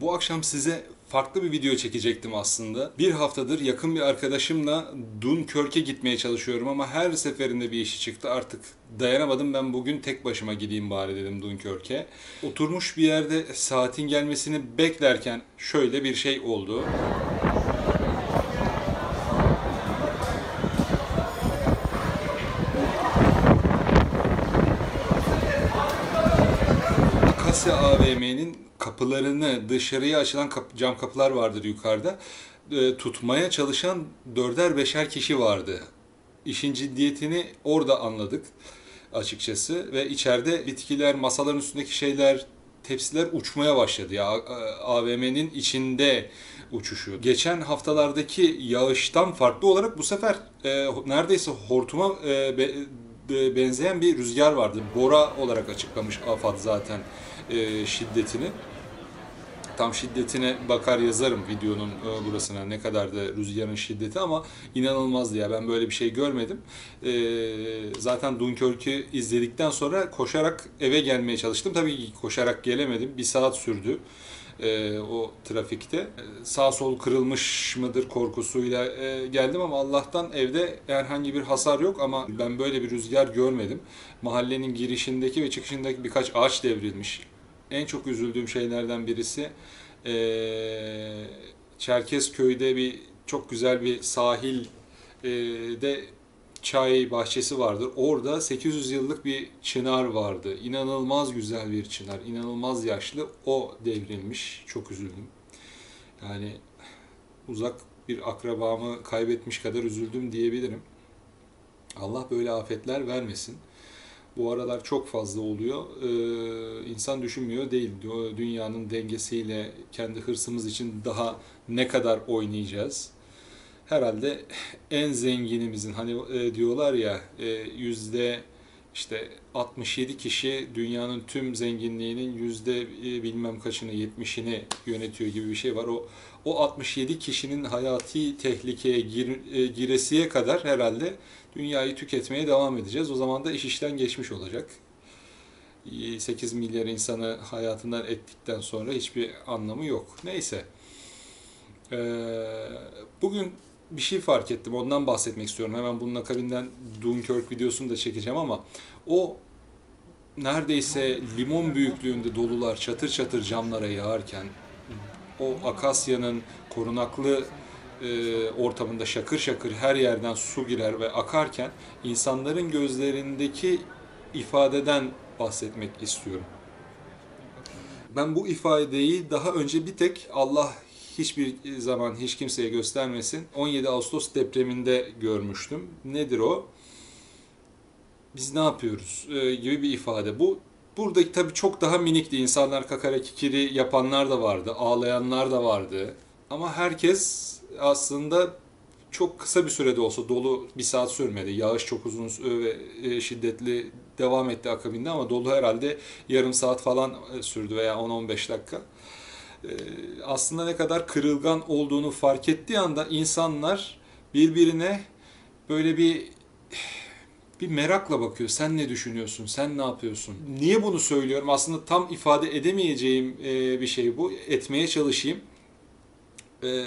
Bu akşam size farklı bir video çekecektim aslında. Bir haftadır yakın bir arkadaşımla Dunkirk'e gitmeye çalışıyorum ama her seferinde bir işi çıktı. Artık dayanamadım ben bugün tek başıma gideyim bari dedim Dunkirk'e. Oturmuş bir yerde saatin gelmesini beklerken şöyle bir şey oldu. Akasya AVM'nin kapılarını dışarıya açılan kap- cam kapılar vardır yukarıda. E, tutmaya çalışan dörder beşer kişi vardı. İşin ciddiyetini orada anladık açıkçası ve içeride bitkiler, masaların üstündeki şeyler, tepsiler uçmaya başladı ya AVM'nin içinde uçuşu. Geçen haftalardaki yağıştan farklı olarak bu sefer e, neredeyse hortuma e, be- benzeyen bir rüzgar vardı. Bora olarak açıklamış AFAD zaten e, şiddetini. Tam şiddetine bakar yazarım videonun e, burasına ne kadar da rüzgarın şiddeti ama inanılmazdı ya ben böyle bir şey görmedim. E, zaten Dunkirk'ü izledikten sonra koşarak eve gelmeye çalıştım. Tabii ki koşarak gelemedim. Bir saat sürdü e, o trafikte. E, sağ sol kırılmış mıdır korkusuyla e, geldim ama Allah'tan evde herhangi bir hasar yok ama ben böyle bir rüzgar görmedim. Mahallenin girişindeki ve çıkışındaki birkaç ağaç devrilmiş. En çok üzüldüğüm şeylerden birisi e, Çerkezköy'de bir çok güzel bir sahil e, de çay bahçesi vardır. Orada 800 yıllık bir çınar vardı. İnanılmaz güzel bir çınar, inanılmaz yaşlı. O devrilmiş. Çok üzüldüm. Yani uzak bir akrabamı kaybetmiş kadar üzüldüm diyebilirim. Allah böyle afetler vermesin. Bu aralar çok fazla oluyor. Ee, insan düşünmüyor değil. Dünyanın dengesiyle kendi hırsımız için daha ne kadar oynayacağız? herhalde en zenginimizin hani e, diyorlar ya e, yüzde işte 67 kişi dünyanın tüm zenginliğinin yüzde e, bilmem kaçını 70'ini yönetiyor gibi bir şey var. O o 67 kişinin hayati tehlikeye gir, e, giresiye kadar herhalde dünyayı tüketmeye devam edeceğiz. O zaman da iş işten geçmiş olacak. 8 milyar insanı hayatından ettikten sonra hiçbir anlamı yok. Neyse. Ee, bugün bir şey fark ettim. Ondan bahsetmek istiyorum. Hemen bunun akabinden Dunkirk videosunu da çekeceğim ama o neredeyse limon büyüklüğünde dolular çatır çatır camlara yağarken o akasyanın korunaklı e, ortamında şakır şakır her yerden su girer ve akarken insanların gözlerindeki ifadeden bahsetmek istiyorum. Ben bu ifadeyi daha önce bir tek Allah hiçbir zaman hiç kimseye göstermesin. 17 Ağustos depreminde görmüştüm. Nedir o? Biz ne yapıyoruz ee, gibi bir ifade. Bu burada tabii çok daha minikti. İnsanlar kakara kikiri yapanlar da vardı, ağlayanlar da vardı. Ama herkes aslında çok kısa bir sürede olsa dolu bir saat sürmedi. Yağış çok uzun ve e, şiddetli devam etti akabinde ama dolu herhalde yarım saat falan e, sürdü veya 10-15 dakika. Ee, aslında ne kadar kırılgan olduğunu fark ettiği anda insanlar birbirine böyle bir bir merakla bakıyor. Sen ne düşünüyorsun? Sen ne yapıyorsun? Niye bunu söylüyorum? Aslında tam ifade edemeyeceğim e, bir şey bu. Etmeye çalışayım. Ee,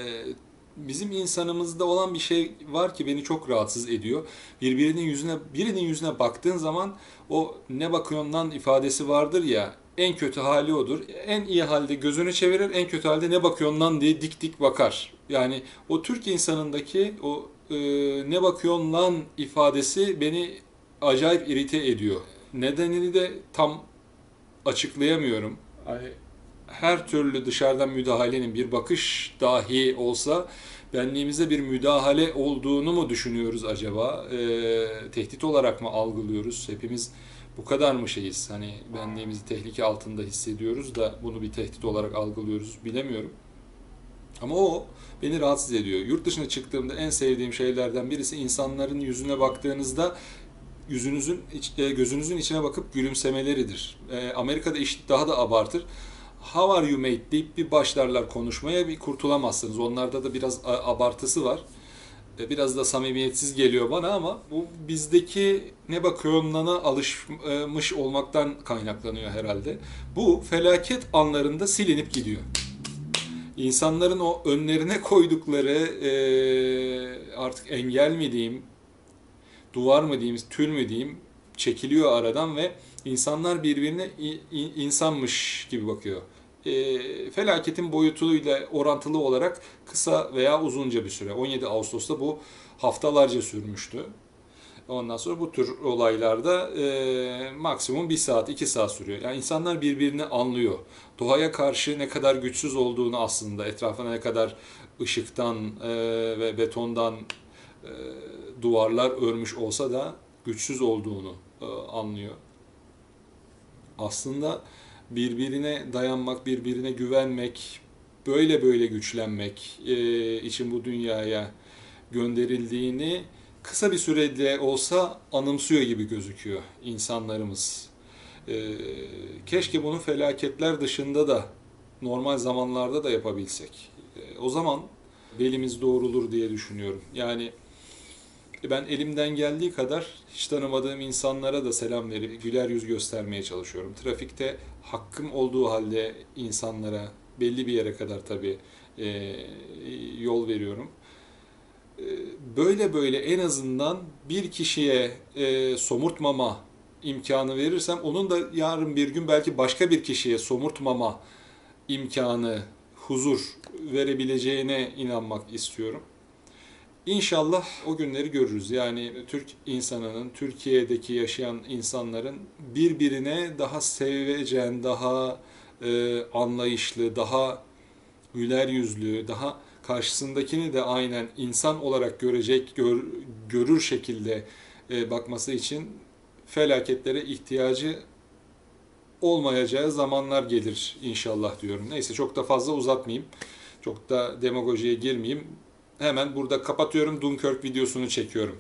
bizim insanımızda olan bir şey var ki beni çok rahatsız ediyor. Birbirinin yüzüne birinin yüzüne baktığın zaman o ne bakıyordan ifadesi vardır ya en kötü hali odur. En iyi halde gözünü çevirir, en kötü halde ne bakıyorsun diye dik dik bakar. Yani o Türk insanındaki o e, ne bakıyorsun lan ifadesi beni acayip irite ediyor. Nedenini de tam açıklayamıyorum. Her türlü dışarıdan müdahalenin bir bakış dahi olsa benliğimize bir müdahale olduğunu mu düşünüyoruz acaba? E, tehdit olarak mı algılıyoruz? Hepimiz bu kadar mı şeyiz? Hani benliğimizi tehlike altında hissediyoruz da bunu bir tehdit olarak algılıyoruz bilemiyorum. Ama o beni rahatsız ediyor. Yurt dışına çıktığımda en sevdiğim şeylerden birisi insanların yüzüne baktığınızda yüzünüzün e, gözünüzün içine bakıp gülümsemeleridir. E, Amerika'da iş daha da abartır. How are you mate deyip bir başlarlar konuşmaya bir kurtulamazsınız. Onlarda da biraz abartısı var. Biraz da samimiyetsiz geliyor bana ama bu bizdeki ne bakıyorumlana alışmış olmaktan kaynaklanıyor herhalde. Bu felaket anlarında silinip gidiyor. insanların o önlerine koydukları e, artık engel mi diyeyim, duvar mı diyeyim, tül mü diyeyim çekiliyor aradan ve insanlar birbirine insanmış gibi bakıyor. E, felaketin boyutuyla orantılı olarak kısa veya uzunca bir süre. 17 Ağustos'ta bu haftalarca sürmüştü. Ondan sonra bu tür olaylarda e, maksimum bir saat, iki saat sürüyor. Yani insanlar birbirini anlıyor. Doğaya karşı ne kadar güçsüz olduğunu aslında, etrafına ne kadar ışıktan e, ve betondan e, duvarlar örmüş olsa da güçsüz olduğunu e, anlıyor. Aslında birbirine dayanmak, birbirine güvenmek, böyle böyle güçlenmek e, için bu dünyaya gönderildiğini kısa bir sürede olsa anımsıyor gibi gözüküyor insanlarımız. Ee, keşke bunu felaketler dışında da normal zamanlarda da yapabilsek. Ee, o zaman belimiz doğrulur diye düşünüyorum. Yani ben elimden geldiği kadar hiç tanımadığım insanlara da selam verip güler yüz göstermeye çalışıyorum. Trafikte hakkım olduğu halde insanlara belli bir yere kadar tabii e, yol veriyorum. Ee, böyle böyle en azından bir kişiye e, somurtmama imkanı verirsem onun da yarın bir gün belki başka bir kişiye somurtmama imkanı, huzur verebileceğine inanmak istiyorum. İnşallah o günleri görürüz. Yani Türk insanının, Türkiye'deki yaşayan insanların birbirine daha sevecen, daha e, anlayışlı, daha güler yüzlü, daha karşısındakini de aynen insan olarak görecek, gör, görür şekilde e, bakması için felaketlere ihtiyacı olmayacağı zamanlar gelir inşallah diyorum. Neyse çok da fazla uzatmayayım. Çok da demagojiye girmeyeyim. Hemen burada kapatıyorum. Dunkirk videosunu çekiyorum.